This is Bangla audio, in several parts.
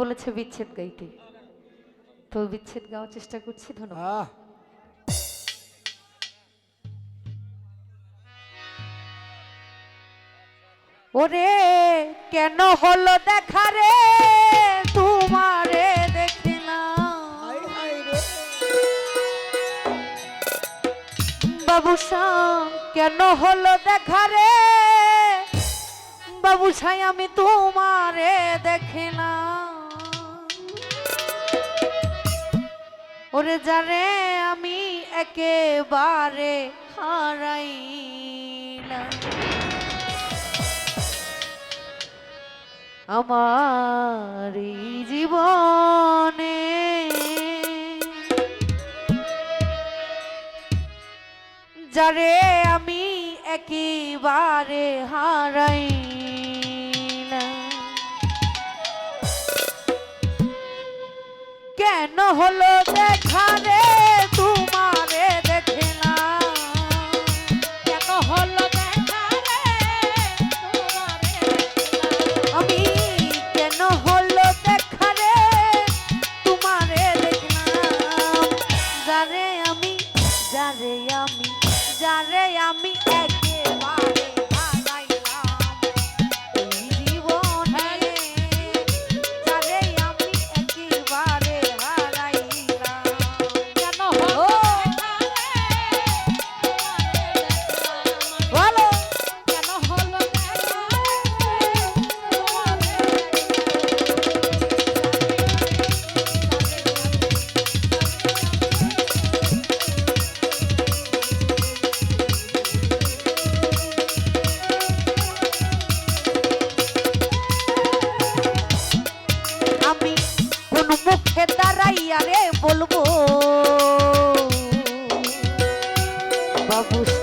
বলেছে বিচ্ছেদ গাইতে। তো বিচ্ছেদ গাওয়ার চেষ্টা করছি ধন্যবাদ। ওরে কেন হলো দেখা রে? তোমারে বাবু কেন হলো দেখা রে? বাবু আমি তোমারে দেখিলাম। ওরে জানে আমি একেবারে হারাইলাম। আমার জীবনে যারে আমি একেবারে হারাই কেন হলো দেখা রে? Oh.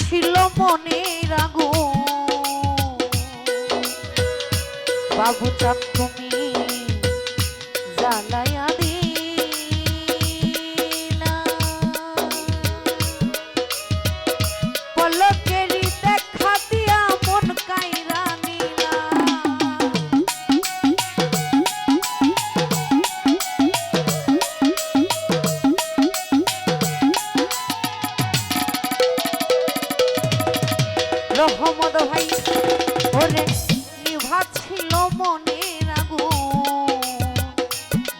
ছিল মনে রাগো বাবু চাপ তুমি জ্বালায়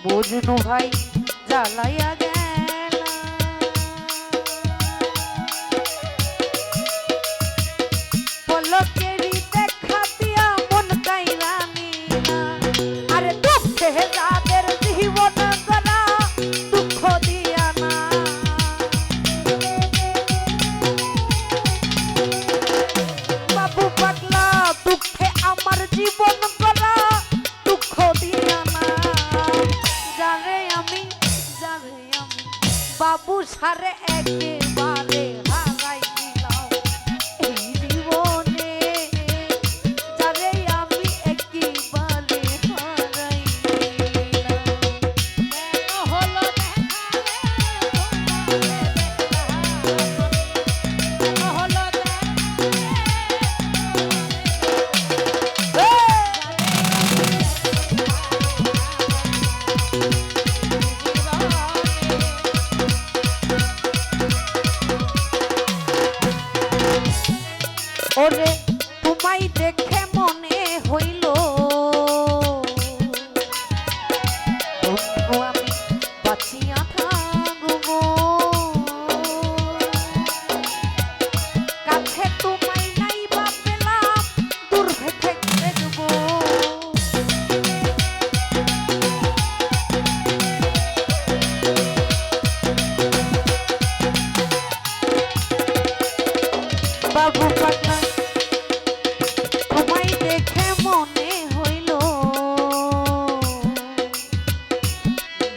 ও জুনু ভাই জ্বালাইয়া সংসারে একেবারে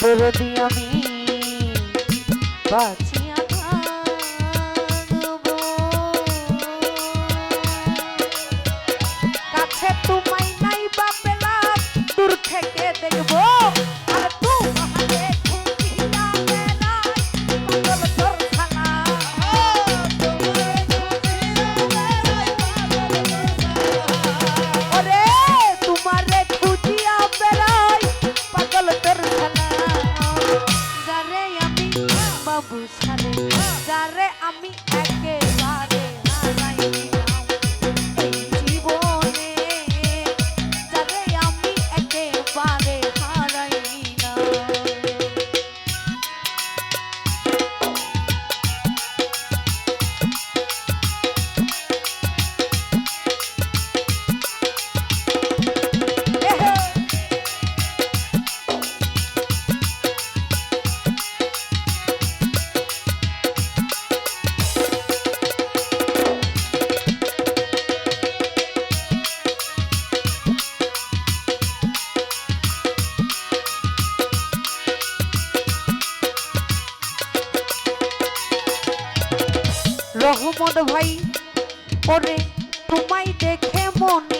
তোর আমি। বাঁচি ভাই পরে তোমায় দেখে মন